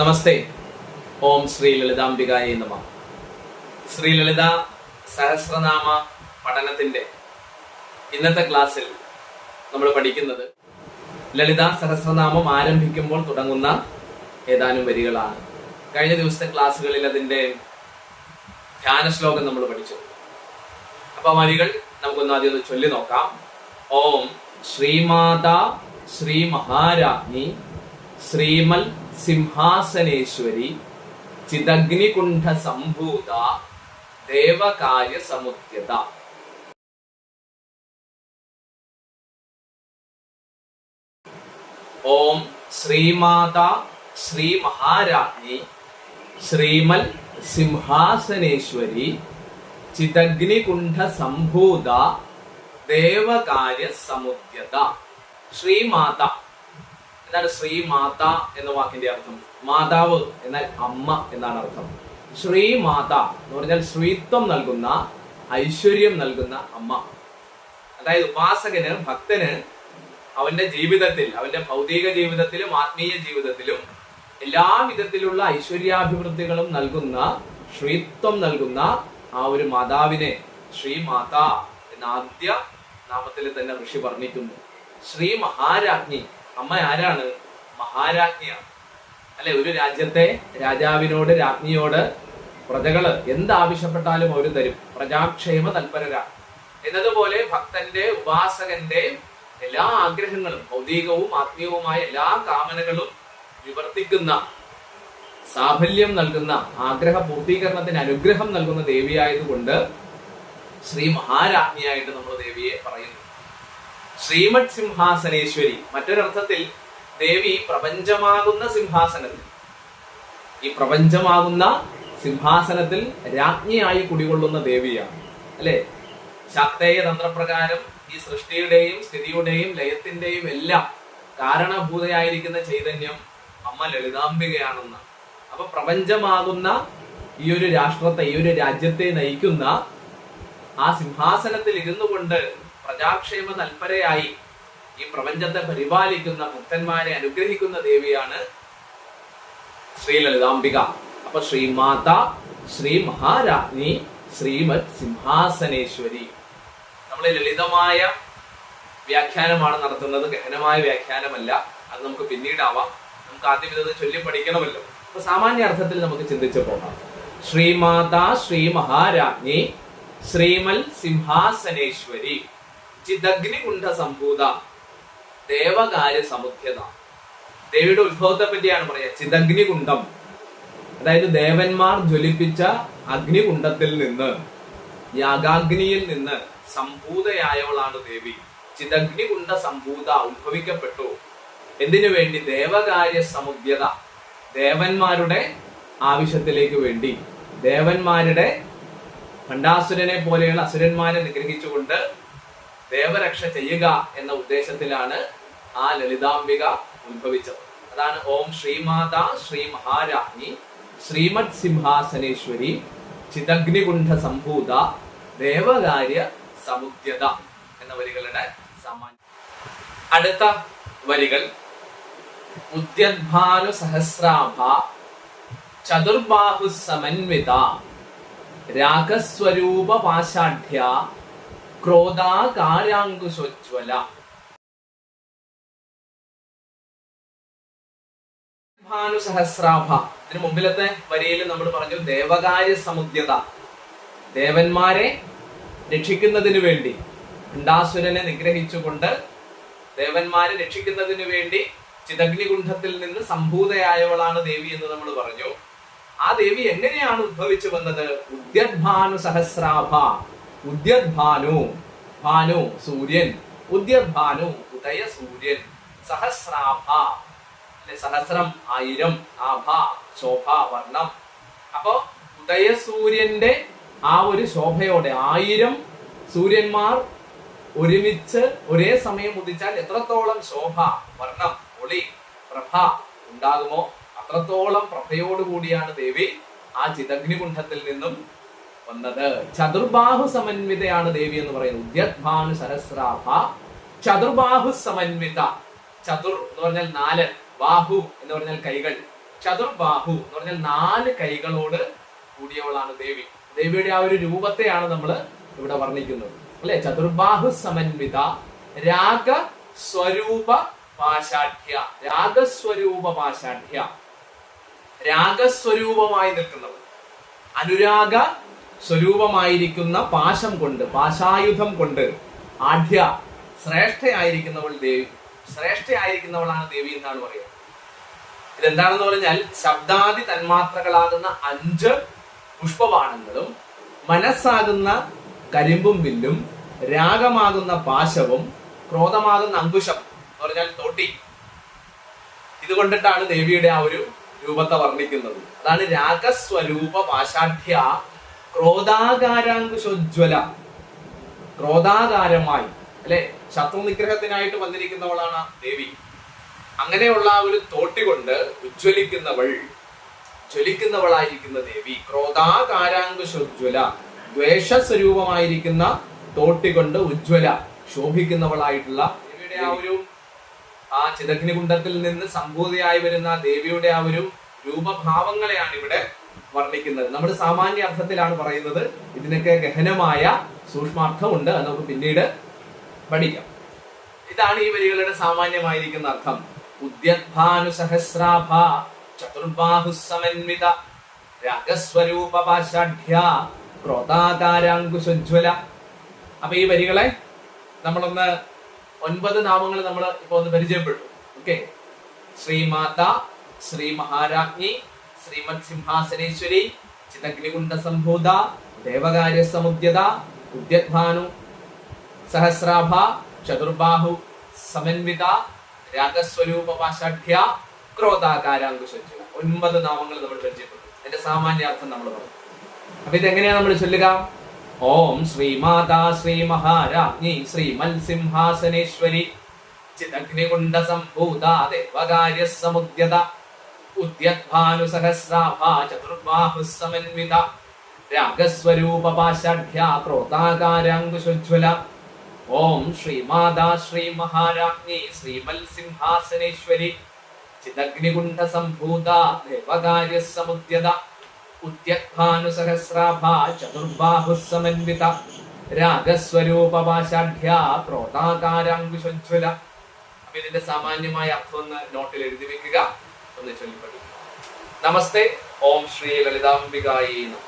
നമസ്തേ. ഓം ശ്രീ ലളിതാംബികായ നമ. ശ്രീ ലളിത സഹസ്രനാമ പഠനത്തിന്റെ ഇന്നത്തെ ക്ലാസ്സിൽ നമ്മൾ പഠിക്കുന്നത് ലളിത സഹസ്രനാമം ആരംഭിക്കുമ്പോൾ തുടങ്ങുന്ന ഏതാനും വരികളാണ്. കഴിഞ്ഞ ദിവസത്തെ ക്ലാസ്സുകളിൽ അതിന്റെ ധ്യാന ശ്ലോകം നമ്മൾ പഠിച്ചു. അപ്പൊ വരികൾ നമുക്കൊന്ന് ആദ്യം ഒന്ന് ചൊല്ലി നോക്കാം. ഓം ശ്രീമാതാ ശ്രീ മഹാരാജ്ഞി ശ്രീമൽ സിംഹാസനേശ്വരി ചിദഗ്നികുണ്ഠ സംഭൂത ദേവകാര്യ സമുദ്യത ഓം ശ്രീമാത ശ്രീ മഹാരാജ്ഞി ശ്രീമൽ സിംഹാസനേശ്വരി ചിതഗ്നികുണ്ഠ സംഭൂത ദേവകാര്യ സമുദ്യത ശ്രീമാത എന്താണ് ശ്രീ മാത എന്ന വാക്കിന്റെ അർത്ഥം. മാതാവ് എന്നാൽ അമ്മ എന്നാണ് അർത്ഥം. ശ്രീ മാത എന്ന് പറഞ്ഞാൽ ശ്രീത്വം നൽകുന്ന ഐശ്വര്യം നൽകുന്ന അമ്മ. അതായത് ഉപാസകന് ഭക്തന് അവന്റെ ജീവിതത്തിൽ അവന്റെ ഭൗതിക ജീവിതത്തിലും ആത്മീയ ജീവിതത്തിലും എല്ലാ വിധത്തിലുള്ള ഐശ്വര്യാഭിവൃദ്ധികളും നൽകുന്ന ശ്രീത്വം നൽകുന്ന ആ ഒരു മാതാവിനെ ശ്രീ മാതാ എന്ന ആദ്യ നാമത്തിൽ തന്നെ ഋഷി വർണിക്കുന്നു. ശ്രീ മഹാരാജ്ഞി അമ്മ ആരാണ്? മഹാരാജ്ഞിയാണ്. അല്ലെ? ഒരു രാജ്യത്തെ രാജാവിനോട് രാജ്ഞിയോട് പ്രജകൾ എന്താവശ്യപ്പെട്ടാലും അവർ തരും. പ്രജാക്ഷേമ തൽപരരാണ് എന്നതുപോലെ ഭക്തന്റെ ഉപാസകന്റെ എല്ലാ ആഗ്രഹങ്ങളും ഭൗതികവും ആത്മീയവുമായ എല്ലാ കാമനകളും വിവർത്തിക്കുന്ന സാഫല്യം നൽകുന്ന ആഗ്രഹ പൂർത്തീകരണത്തിന് അനുഗ്രഹം നൽകുന്ന ദേവിയായതുകൊണ്ട് ശ്രീ മഹാരാജ്ഞിയായിട്ട് നമ്മൾ ദേവിയെ പറയുന്നു. ശ്രീമത് സിംഹാസനേശ്വരി. മറ്റൊരർത്ഥത്തിൽ ദേവി പ്രപഞ്ചമാകുന്ന സിംഹാസനത്തിൽ. ഈ പ്രപഞ്ചമാകുന്ന സിംഹാസനത്തിൽ രാജ്ഞിയായി കുടികൊള്ളുന്ന ദേവിയാണ്. അല്ലെ? ശാക്തേയ തന്ത്രപ്രകാരം ഈ സൃഷ്ടിയുടെയും സ്ഥിതിയുടെയും ലയത്തിന്റെയും എല്ലാം കാരണഭൂതയായിരിക്കുന്ന ചൈതന്യം അമ്മ ലളിതാംബികയാണെന്ന് അപ്പൊ പ്രപഞ്ചമാകുന്ന ഈ ഒരു രാഷ്ട്രത്തെ ഈ ഒരു രാജ്യത്തെ നയിക്കുന്ന ആ സിംഹാസനത്തിൽ ഇരുന്നു കൊണ്ട് പ്രജാക്ഷേമ തൽപരയായി ഈ പ്രപഞ്ചത്തെ പരിപാലിക്കുന്ന ഭക്തന്മാരെ അനുഗ്രഹിക്കുന്ന ദേവിയാണ് ശ്രീ ലളിതാംബിക. അപ്പൊ ശ്രീമാത ശ്രീ മഹാരാജ്ഞി ശ്രീമത് സിംഹാസനേശ്വരി. നമ്മൾ ലളിതമായ വ്യാഖ്യാനമാണ് നടത്തുന്നത്. ഗഹനമായ വ്യാഖ്യാനമല്ല. അത് നമുക്ക് പിന്നീടാവാം. നമുക്ക് ആദ്യം ഇത് ചൊല്ലി പഠിക്കണമല്ലോ. അപ്പൊ സാമാന്യ അർത്ഥത്തിൽ നമുക്ക് ചിന്തിച്ചു പോകാം. ശ്രീമാതാ ശ്രീ മഹാരാജ്ഞി ശ്രീമൽ സിംഹാസനേശ്വരി. ചിദഗ്നികുണ്ഠ സംഭൂത ദേവകാര്യ സമുദ്ധ്യത ദേവിയുടെ ഉത്ഭവത്തെ പറ്റിയാണ് പറയുക. ചിദഗ്നികുണ്ഠം. അതായത് ദേവന്മാർ ജ്വലിപ്പിച്ച അഗ്നികുണ്ഠത്തിൽ നിന്ന് യാഗാഗ്നിയിൽ നിന്ന് സംഭൂതയായവളാണ് ദേവി. ചിദഗ്നികുണ്ഠ സംഭൂത ഉത്ഭവിക്കപ്പെട്ടു. എന്തിനു വേണ്ടി? ദേവകാര്യ സമുദ്ധ്യത ദേവന്മാരുടെ ആവശ്യത്തിലേക്ക് വേണ്ടി. ദേവന്മാരുടെ ഭണ്ഡാസുരനെ പോലെയുള്ള അസുരന്മാരെ നിഗ്രഹിച്ചുകൊണ്ട് ദേവരക്ഷ ചെയ്യുക എന്ന ഉദ്ദേശത്തിലാണ് ആ ലളിതാംബിക ഉത്ഭവിച്ചത്. അതാണ് ഓം ശ്രീമാത ശ്രീ മഹാരാജ്ഞി ശ്രീമത് സിംഹാസനേശ്വരി ചിതഗ്നികുണ്ഠ സംഭൂത ദേവകാര്യ സമുദ്യത എന്ന വരികളുടെ സാമാന്യ അടുത്ത വരികൾ ഉദ്യദ്ഭാനു സഹസ്രാഭ ചതുർബാഹു സമന്വിത രാഗസ്വരൂപ പാശാഠ്യ ക്രോധാകാരാങ്കുശോജ്വല ഭാനുസഹസ്രാഭ. ഇതിന് മുമ്പിലത്തെ വരിയിൽ നമ്മൾ പറഞ്ഞു ദേവകാര്യ സമുദ്യത ദേവന്മാരെ രക്ഷിക്കുന്നതിന് വേണ്ടി. ഭണ്ഡാസുരനെ നിഗ്രഹിച്ചുകൊണ്ട് ദേവന്മാരെ രക്ഷിക്കുന്നതിന് വേണ്ടി ചിതഗ്നികുണ്ഠത്തിൽ നിന്ന് സംഭൂതയായവളാണ് ദേവി എന്ന് നമ്മൾ പറഞ്ഞു. ആ ദേവി എങ്ങനെയാണ് ഉദ്ഭവിച്ചു വന്നത്? ഉദ്യദ്ഭാനു സഹസ്രാഭ ഉദ്യദ്ഭാനു ഭാനു സൂര്യൻ. ഉദ്യദ്ഭാനു ഉദയ സൂര്യൻ. സഹസ്രാഭ സഹസ്രം ആയിരം ആഭ ശോഭ വർണം. അപ്പോ ഉദയസൂര്യന്റെ ആ ഒരു ശോഭയോടെ ആയിരം സൂര്യന്മാർ ഒരുമിച്ച് ഒരേ സമയം ഉദിച്ചാൽ എത്രത്തോളം ശോഭ വർണം ഒളി പ്രഭ ഉണ്ടാകുമോ? അത്രത്തോളം പ്രഭയോടുകൂടിയാണ് ദേവി ആ ചിതഗ്നികുണ്ഠത്തിൽ നിന്നും വന്നത്. ചതുർബാഹു സമന്വിതയാണ് ദേവി എന്ന് പറയുന്നത്. ഉദ്യദ്ഭാനു സഹസ്രാഭ ചതുർബാഹു സമന്വിത. ചതുർ എന്ന് പറഞ്ഞാൽ നാല് ബാഹു എന്ന് പറഞ്ഞാൽ കൈകൾ. ചതുർബാഹു എന്ന് പറഞ്ഞാൽ നാല് കൈകളോട് കൂടിയവളാണ് ദേവി. ദേവിയുടെ ആ ഒരു രൂപത്തെയാണ് നമ്മൾ ഇവിടെ വർണിക്കുന്നത്. അല്ലെ? ചതുർബാഹു സമന്വിത രാഗ സ്വരൂപ പാശാഠ്യ. രാഗസ്വരൂപ പാശാഠ്യ. രാഗസ്വരൂപമായി നിൽക്കുന്നവൾ. അനുരാഗ സ്വരൂപമായിരിക്കുന്ന പാശം കൊണ്ട് പാശായുധം കൊണ്ട് ആഢ്യ ശ്രേഷ്ഠയായിരിക്കുന്നവൾ ദേവി ശ്രേഷ്ഠയായിരിക്കുന്നവളാണ് ദേവി എന്നാണ് പറയുന്നത് ഇതെന്താണെന്ന് പറഞ്ഞാൽ ശബ്ദാദി തന്മാത്രകളാകുന്ന അഞ്ച് പുഷ്പവാണങ്ങളും മനസ്സാകുന്ന കരിമ്പും വില്ലും രാഗമാകുന്ന പാശവും ക്രോധമാകുന്ന അങ്കുശം എന്ന് പറഞ്ഞാൽ തൊട്ടി. ഇതുകൊണ്ടിട്ടാണ് ദേവിയുടെ ആ ഒരു രൂപത്തെ വർണിക്കുന്നത്. അതാണ് രാഗസ്വരൂപ പാശാഠ്യ ക്രോധാകാരാങ്കുശോജ്വല ക്രോധാകാരമായി. അല്ലെ? ശത്രു നിഗ്രഹത്തിനായിട്ട് വന്നിരിക്കുന്നവളാണ് ദേവി. അങ്ങനെയുള്ള ഒരു തോട്ടി കൊണ്ട് ഉജ്ജ്വലിക്കുന്നവൾ ജ്വലിക്കുന്നവളായിരിക്കുന്ന ദേവി ക്രോധാകാരാങ്കുശോജ്വല ദ്വേഷസ്വരൂപമായിരിക്കുന്ന തോട്ടി കൊണ്ട് ഉജ്ജ്വല ശോഭിക്കുന്നവളായിട്ടുള്ള ദേവിയുടെ ആ ഒരു ആ ചിതഗ്നികുണ്ടത്തിൽ നിന്ന് സംഭൂതിയായി വരുന്ന ദേവിയുടെ ആ ഒരു രൂപഭാവങ്ങളെയാണ് ഇവിടെ വർണിക്കുന്നത്. നമ്മൾ സാമാന്യ അർത്ഥത്തിലാണ് പറയുന്നത് ഇതിനൊക്കെ ഗഹനമായ സൂക്ഷ്മാർത്ഥമുണ്ട്. അത് നമുക്ക് പിന്നീട് പഠിക്കാം. ഇതാണ് ഈ വരികളുടെ സാമാന്യമായിരിക്കുന്ന അർത്ഥം. ഉദ്യദ്ഭാനുസഹസ്രാഭ ചതുർബാഹു സമന്വിത രാഗസ്വരൂപ പാശാഠ്യ ക്രോതാകാരാങ്കുശ്വല അപ്പൊ ഈ വരികളെ നമ്മളൊന്ന് ഒൻപത് നാമങ്ങൾ നമ്മൾ ഇപ്പൊ ഒന്ന് പരിചയപ്പെട്ടു. ഓക്കെ ശ്രീമാത ശ്രീ മഹാരാജ്ഞി ശ്രീമത് സിംഹാസനേശ്വരി ചിതഗ്നികുണ്ട സംഭൂത ദേവകാര്യ സമുദ്യത ഉദ്യദ്ഭാനു സഹസ്രാഭ ചതുർബാഹു സമന്വിത രാഗസ്വരൂപ പാശാഠ്യ ക്രോധാകാരാങ്കുശോജ്വല ഒൻപത് നാമങ്ങൾ നമ്മൾ പരിചയപ്പെട്ടു. അതിന്റെ സാമാന്യാർത്ഥം നമ്മൾ പറഞ്ഞു. അപ്പൊ ഇതെങ്ങനെയാണ് നമ്മൾ ചൊല്ലുക? ഓം ശ്രീമാതാ ശ്രീ മഹാരാജ്ഞി ശ്രീമൽ സിംഹാസനേശ്വരി ചിതഗ്നികുണ്ട സംഭൂത ദേവകാര്യ സമുദ്യത ഉദ്യദ്ഭാനു സഹസ്രാഭ ചതുർബാഹു സമന്വിത രാഗസ്വരൂപ പാശാഠ്യ ഓം ശ്രീമാതാ ശ്രീ മഹാരാജ്ഞി ശ്രീമൽ സിംഹാസനേശ്വരി ചിതഗ്നികുണ്ഠ സംഭൂത ദേവകാര്യ സമുദ്യത ഉദ്യദ്ഭാനു സഹസ്രാഭ ചതുർബാഹു സമന്വിത രാഗസ്വരൂപ പാശാഠ്യ അപ്പൊ ഇതിന്റെ സാമാന്യമായ അർത്ഥം ഒന്ന് നോട്ടിൽ എഴുതി വെക്കുക. ഒന്ന് ചൊല്ലി നമസ്തേ ഓം ശ്രീ ലളിതാംബികായി നമഃ.